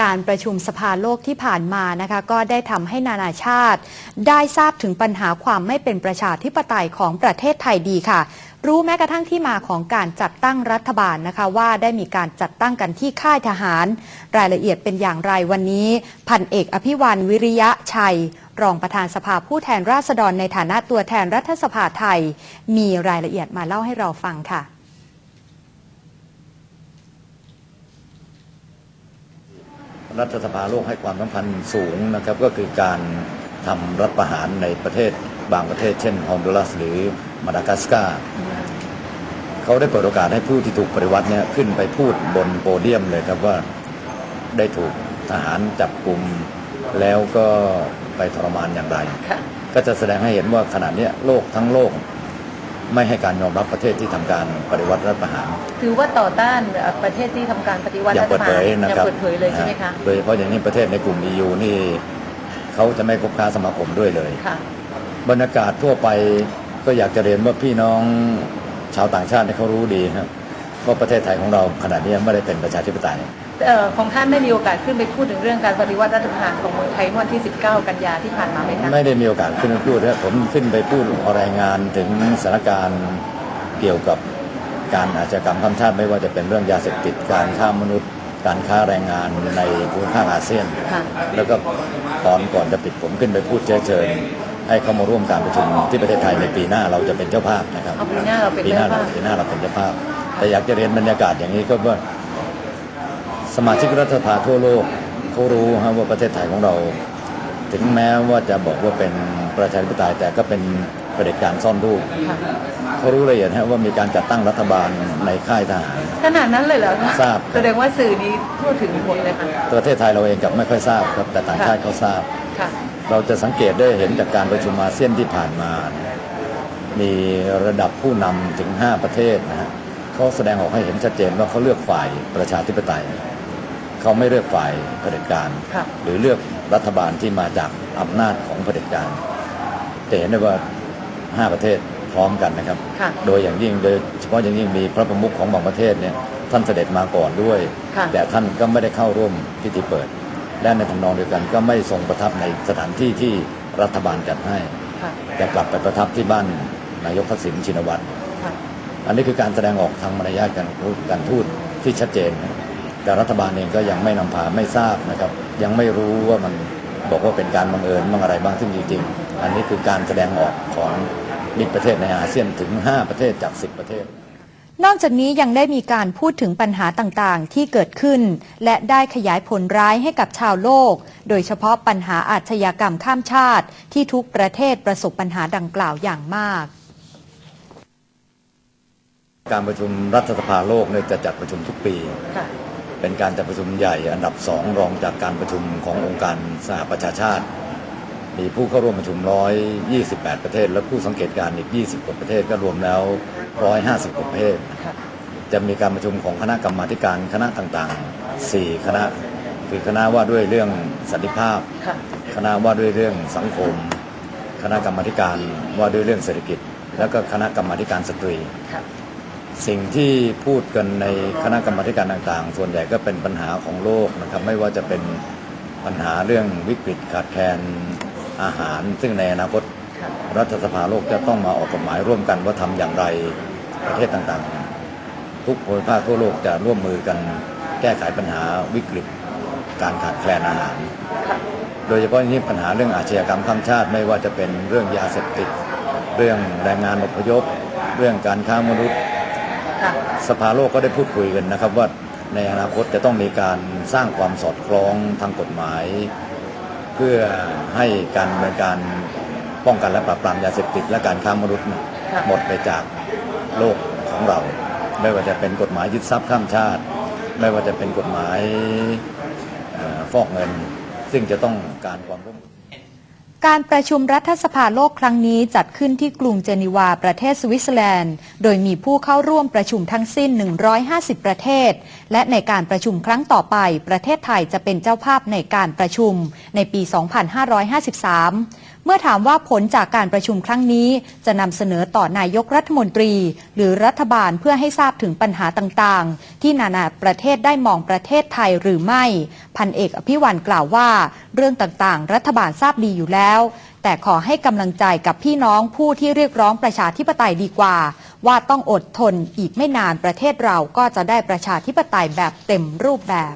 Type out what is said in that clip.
การประชุมสภาโลกที่ผ่านมานะคะก็ได้ทำให้นานาชาติ ได้ทราบถึงปัญหาความไม่เป็นประชาธิปไตยของประเทศไทยดีค่ะ รู้แม้กระทั่งที่มาของการจัดตั้งรัฐบาลนะคะ ว่าได้มีการจัดตั้งกันที่ค่ายทหาร รายละเอียดเป็นอย่างไรวันนี้ พันเอกอภิวันวิริยะชัย รองประธานสภาผู้แทนราษฎรในฐานะตัวแทนรัฐสภาไทย มีรายละเอียดมาเล่าให้เราฟังค่ะ รัฐสภาโลกให้ความสำคัญสูงนะครับก็คือการทำรัฐประหารในประเทศบางประเทศเช่นฮอนดูรัสหรือมาดากัสการ์เขาได้เปิดโอกาสให้ผู้ที่ถูกปฏิวัติเนี่ยขึ้นไปพูดบนโปเดียมเลยครับว่าได้ถูกทหารจับกลุ่มแล้วก็ไปทรมานอย่างไร ก็จะแสดงให้เห็นว่าขณะเนี้ยโลกทั้งโลก ไม่ให้การยอมรับประเทศที่ทำการปฏิวัติรัฐประหารถือว่าต่อต้านประเทศที่ทำการปฏิวัติอย่ารัฐเปิดประเผหารยนะอย่าครับเปิดเผยเลยใช่ไหมคะโดยเฉพาะอย่างนี้ประเทศในกลุ่ม EU นี่เขาจะไม่คบค้าสมาคมด้วยเลยค่ะบรรยากาศทั่วไปก็อยากจะเรียนว่าพี่น้องชาวต่างชาติเนี่ยเขารู้ดีครับว่าประเทศไทยของเราขณะนี้ไม่ได้เป็นประชาธิปไตยเอ่อ ของท่านได้มีโอกาสขึ้นไปพูดถึงเรื่องการปฏิวัติรัฐประหารของเมืองไทยเมื่อวันที่ 19 กันยาที่ผ่านมาไหมคะไม่ได้มีโอกาสขึ้นไปพูดนะผมขึ้นไปพูดรายงานถึงสถานการณ์เกี่ยวกับการอาชญากรรมข้ามชาติไม่ว่าจะเป็นเรื่องยาเสพติดการฆ่ามนุษย์การค้าแรงงานในภูมิภาคอาเซียนค่ะแล้วก็ตอนก่อนจะปิดผมขึ้นไปพูดเชื้อเชิญให้เข้ามาร่วมการประชุมที่ประเทศไทยในปีหน้าเราจะเป็นเจ้าภาพนะครับเอาปีหน้าเราเป็นปีหน้าเจ้าภาพปีหน้าเราเป็นเจ้าภาพ แต่อยากจะเรียนบรรยากาศอย่างนี้ก็ว่า สมาชิกรัฐสภาทั่วโลกเขารู้ฮะว่าประเทศไทยของเรา ถึงแม้ว่าจะบอกว่าเป็นประชาธิปไตยแต่ก็เป็นเผด็จการซ่อนรูปค่ะเขารู้ละเอียดฮะว่ามีการจัดตั้งรัฐบาลในค่ายทหารขนาดนั้นเลยเหรอคะทราบแสดงว่าสื่อนี้ทั่วถึงหมดเลยค่ะประเทศไทยเราเองกับไม่ค่อยทราบครับแต่ต่างชาติเขาทราบค่ะเราจะสังเกตได้เห็นจากการประชุมอาเซียนที่ผ่านมา มีระดับผู้นำถึง 5 ประเทศนะฮะเขาแสดงออกให้เห็นชัดเจนว่าเขาเลือกฝ่ายประชาธิปไตย เขาไม่เลือกฝ่ายเผด็จการ ค่ะ หรือเลือกรัฐบาลที่มาจากอำนาจของเผด็จการจะเห็นได้ว่า 5 ประเทศพร้อมกันนะครับ ค่ะ โดยอย่างยิ่งโดยเฉพาะอย่างยิ่งมีพระประมุขของบางประเทศเนี่ยท่านเสด็จมาก่อนด้วย ค่ะ แต่ท่านก็ไม่ได้เข้าร่วมพิธีเปิด และในทำนองเดียวกันก็ไม่ทรงประทับในสถานที่ที่รัฐบาลจัดให้ ค่ะ แต่กลับไปประทับที่บ้านนายกทักษิณชินวัตร ค่ะ อันนี้คือการแสดงออกทางมารยาทการพูดการทูตที่ชัดเจนนะ แต่รัฐบาลเองก็ยังไม่นำพาไม่ทราบนะครับ ยังไม่รู้ว่ามันบอกว่าเป็นการบังเอิญบ้างอะไรบ้างซึ่งจริงๆ อันนี้คือการแสดงออกของมิตรประเทศในอาเซียนถึง 5 ประเทศจาก 10 ประเทศ นอกจากนี้ยังได้มีการพูดถึงปัญหาต่างๆ ที่เกิดขึ้น และได้ขยายผลร้ายให้กับชาวโลก โดยเฉพาะปัญหาอาชญากรรมข้ามชาติ ที่ทุกประเทศประสบปัญหาดังกล่าวอย่างมาก การประชุมรัฐสภาโลกเนี่ยจะจัดประชุมทุกปีค่ะ เป็นการจัดประชุมใหญ่อันดับสองรองจากการประชุมขององค์การสหประชาชาติ มีผู้เข้าร่วมประชุม 128 ประเทศ และผู้สังเกตการณ์อีก 20 กว่าประเทศก็รวมแล้ว 150 กว่าประเทศ จะมีการประชุมของคณะกรรมาธิการคณะต่างๆ 4 คณะ คือคณะว่าด้วยเรื่องสันติภาพ คณะว่าด้วยเรื่องสังคม คณะกรรมาธิการว่าด้วยเรื่องเศรษฐกิจ แล้วก็คณะกรรมาธิการสตรี สิ่งที่พูดกันในคณะกรรมาธิการต่างๆ ส่วนใหญ่ก็เป็นปัญหาของโลกนะครับไม่ว่าจะเป็นปัญหาเรื่องวิกฤตขาดแคลนอาหาร ซึ่งในอนาคตค่ะรัฐสภาโลกจะต้องมาออกกฎหมายร่วมกันว่าทำอย่างไรประเทศต่างๆ ทุกภูมิภาคทั่วโลกจะร่วมมือกันแก้ไขปัญหาวิกฤตการขาดแคลนอาหารค่ะโดยเฉพาะอย่างนี้ปัญหาเรื่องอาชญากรรมข้ามชาติไม่ว่าจะเป็นเรื่องยาเสพติด เรื่องแรงงานอพยพ เรื่องการค้ามนุษย์ค่ะ สภาโลกก็ได้พูดคุยกันนะครับ ว่าในอนาคตจะต้องมีการสร้างความสอดคล้องทางกฎหมาย เพื่อให้การดำเนินการป้องกันและปราบปรามยาเสพติดและการค้ามนุษย์เนี่ยค่ะหมดไปจากโลกของเรา ไม่ว่าจะเป็นกฎหมายยึดทรัพย์ข้ามชาติ ไม่ว่าจะเป็นกฎหมายเอ่อฟอกเงิน ซึ่งจะต้องการความร่วมมือ การประชุมรัฐสภาโลกครั้งนี้จัดขึ้นที่กรุงเจนีวาประเทศสวิตเซอร์แลนด์ โดยมีผู้เข้าร่วมประชุมทั้งสิ้น 150 ประเทศ และในการประชุมครั้งต่อไป ประเทศไทยจะเป็นเจ้าภาพในการประชุมในปี 2553เมื่อถามว่าผลจากการประชุมครั้งนี้ จะนำเสนอต่อนายกรัฐมนตรี หรือรัฐบาลเพื่อให้ทราบถึงปัญหาต่างๆ ที่นานาประเทศได้มองประเทศไทยหรือไม่ พันเอกอภิวันกล่าวว่า เรื่องต่างๆ รัฐบาลทราบดีอยู่แล้ว แต่ขอให้กำลังใจกับพี่น้องผู้ที่เรียกร้องประชาธิปไตยดีกว่า ว่าต้องอดทนอีกไม่นานประเทศเราก็จะได้ประชาธิปไตยแบบเต็มรูปแบบ